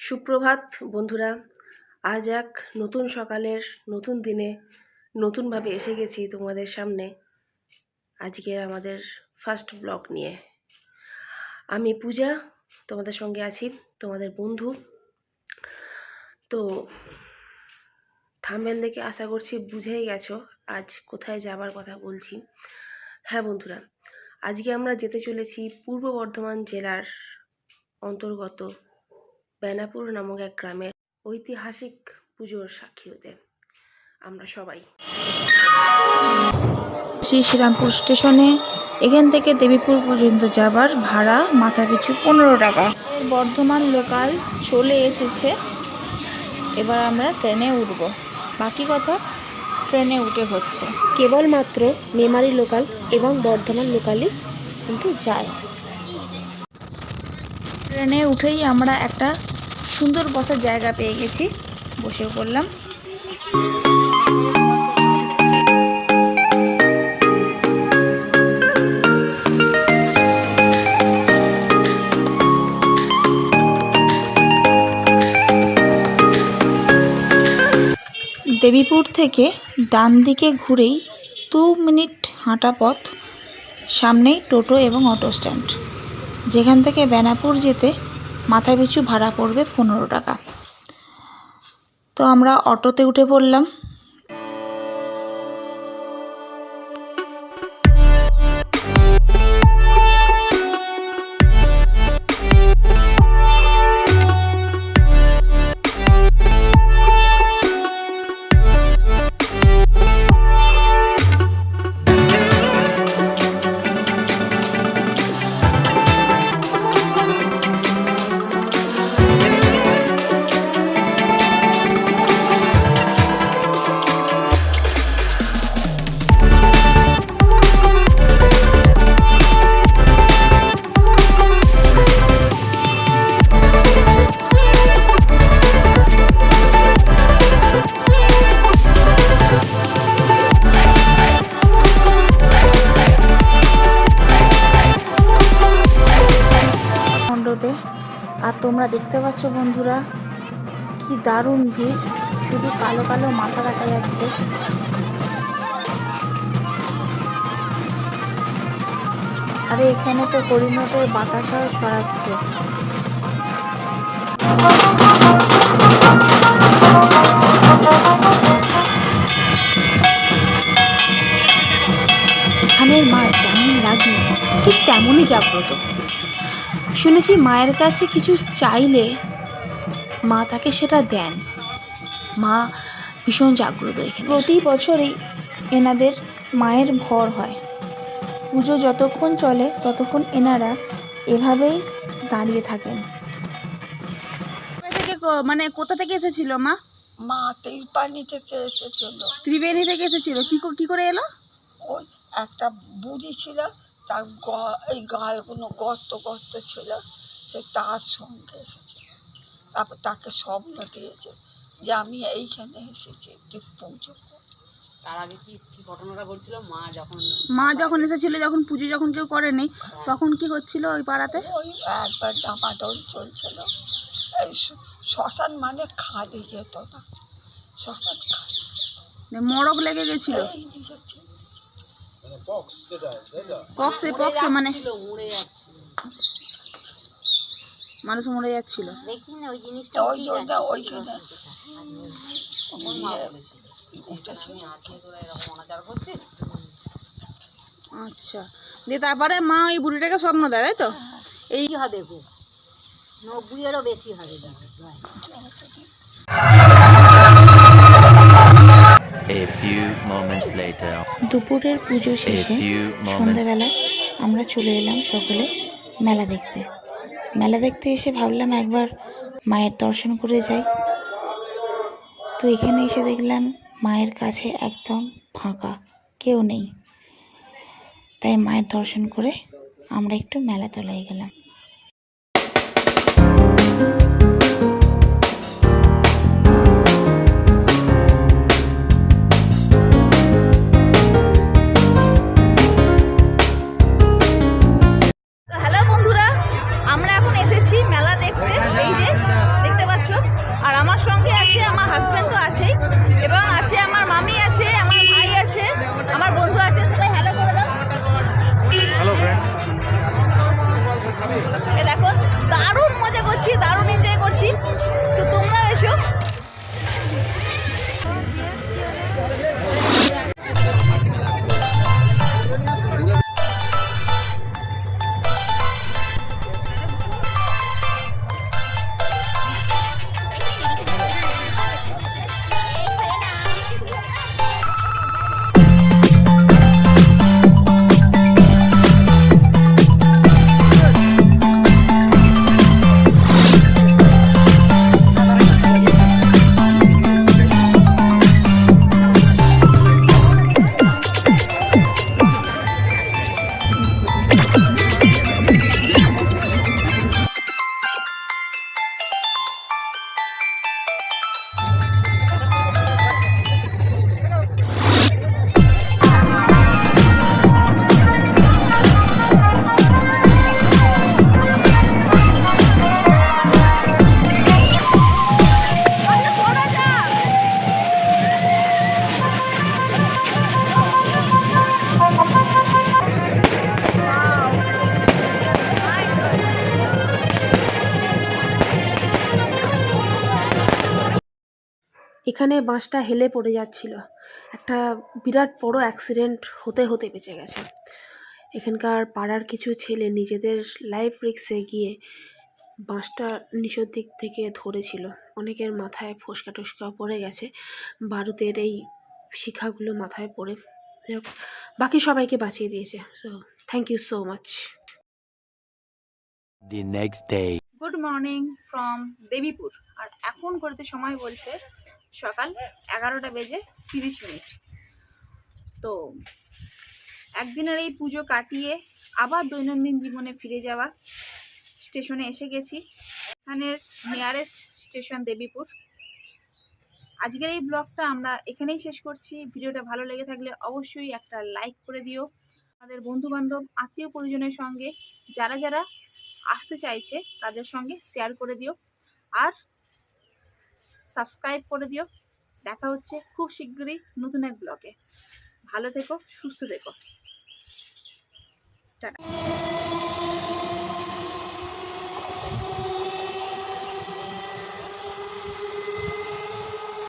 সুপ্রভাত বন্ধুরা, আজ এক নতুন সকালের নতুন দিনে নতুনভাবে এসে গেছি তোমাদের সামনে আজকে আমাদের ফার্স্ট ব্লগ নিয়ে। আমি পূজা, তোমাদের সঙ্গে আছি, তোমাদের বন্ধু। তো থাম্বেল দেখে আশা করছি বুঝেই গেছো, আজ কোথায় যাবার কথা বলছি। হ্যাঁ বন্ধুরা, আজকে আমরা যেতে চলেছি পূর্ব বর্ধমান জেলার অন্তর্গত বেনাপুর নামক এক গ্রামের ঐতিহাসিক পুজোর সাক্ষী হতে। আমরা সবাই। শ্রী শ্রীরামপুর স্টেশনে এখান থেকে দেবীপুর পর্যন্ত যাবার ভাড়া মাথা পিছু পনেরো টাকা। বর্ধমান লোকাল চলে এসেছে। এবার আমরা ট্রেনে উঠব। বাকি কথা ট্রেনে উঠে হচ্ছে। কেবলমাত্র মেমারি লোকাল এবং বর্ধমান লোকালই কিন্তু যায়। ট্রেনে উঠেই আমরা একটা সুন্দর বসার জায়গা পেয়ে গেছি বসে পড়লাম। দেবীপুর থেকে ডান দিকে ঘুরেই দু মিনিট হাঁটা পথ, সামনেই টোটো এবং অটো স্ট্যান্ড। যেখান থেকে বেনাপুর যেতে মাথা পিছু ভাড়া পড়বে পনেরো টাকা। তো আমরা অটোতে উঠে পড়লাম। মণ্ডপে আর তোমরা দেখতে পাচ্ছ বন্ধুরা, কি দারুণ ভিড়। শুধু কালো কালো মাথা দেখা যাচ্ছে। আরে, এখানে তো হরিণটের বাতাসাও ছড়াচ্ছে। এখানের মা যেমন রাগী ঠিক তেমনই জাগ্রত। শুনেছি মায়ের কাছে কিছু চাইলে মা তাকে সেটা দেন। মা ভীষণ জাগ্রত এখানে। প্রতি বছরই এনাদের মায়ের ভর হয়। পুজো যতক্ষণ চলে ততক্ষণ এনারা এভাবেই দাঁড়িয়ে থাকেন। থেকে মানে কোথা থেকে এসেছিল মা? মা তিরপানি থেকে এসেছিল। ত্রিবেণী থেকে এসেছিল। কি কো- কি করে এলো? ওই একটা বুড়ি ছিল তার গ- এই গালগুলো গর্ত গর্ত ছিল সে তার সঙ্গে এসেছে। তারপর তাকে স্বপ্ন দিয়েছে যে আমি এইখানে এসেছি তুই পুজো তার আগে কি কি ঘটনাটা ঘটছিল? মা যখন মা যখন এসেছিল যখন পুজো যখন কেউ করেনি তখন কি হচ্ছিল ওই পাড়াতে? ওই একবার ডামাডোল চলছিল। এই শ্মশান মানে খালি যেত না। শ্মশান খালি মরক লেগে গেছিল। এই দিয়েছে পক্সে পক্সে মানে ছিল উড়ে যাচ্ছিল। মানুষ মরে যাচ্ছিল। দেখছি না ওই জিনিসটা ওই অনাচার করছিস? আচ্ছা। দিয়ে তারপরে মা ওই বুড়িটাকে স্বপ্ন দেয় তাই তো? এই হবে গো নব্বইয়েরও বেশি হবে দুপুরের পুজো শেষে সন্ধ্যাবেলা আমরা চলে এলাম সকলে মেলা দেখতে। মেলা দেখতে এসে ভাবলাম একবার মায়ের দর্শন করে যাই। তো এখানে এসে দেখলাম মায়ের কাছে একদম ফাঁকা কেউ নেই। তাই মায়ের দর্শন করে আমরা একটু মেলা তলায় গেলাম। আমার সঙ্গে আছে আমার হাজব্যান্ড তো আছেই। এখানে বাঁশটা হেলে পড়ে যাচ্ছিল। একটা বিরাট বড় অ্যাক্সিডেন্ট হতে হতে বেঁচে গেছে। এখানকার পাড়ার কিছু ছেলে নিজেদের লাইফ রিক্সে গিয়ে বাঁশটা নিচের দিক থেকে ধরেছিল। অনেকের মাথায় ফোসকা টোসকা পড়ে গেছে। বারুদের এই শিখাগুলো মাথায় পড়ে। বাকি সবাইকে বাঁচিয়ে দিয়েছে। So thank you so much The next day. Good morning from Debipur আর এখন করতে সময় বলছে সকাল এগারোটা বেজে তিরিশ মিনিট। তো একদিনের এই পুজো কাটিয়ে আবার দৈনন্দিন জীবনে ফিরে যাওয়া। স্টেশনে এসে গেছি। এখানের নিয়ারেস্ট স্টেশন দেবীপুর। আজকের এই ব্লগটা আমরা এখানেই শেষ করছি। ভিডিওটা ভালো লেগে থাকলে অবশ্যই একটা লাইক করে দিও। আমাদের বন্ধু বান্ধব আত্মীয় পরিজনের সঙ্গে যারা যারা আসতে চাইছে, তাদের সঙ্গে শেয়ার করে দিও। আর সাবস্ক্রাইব করে দিও। দেখা হচ্ছে খুব শীঘ্রই নতুন এক ব্লগে ভালো থেকো, সুস্থ থেকো। টাটা।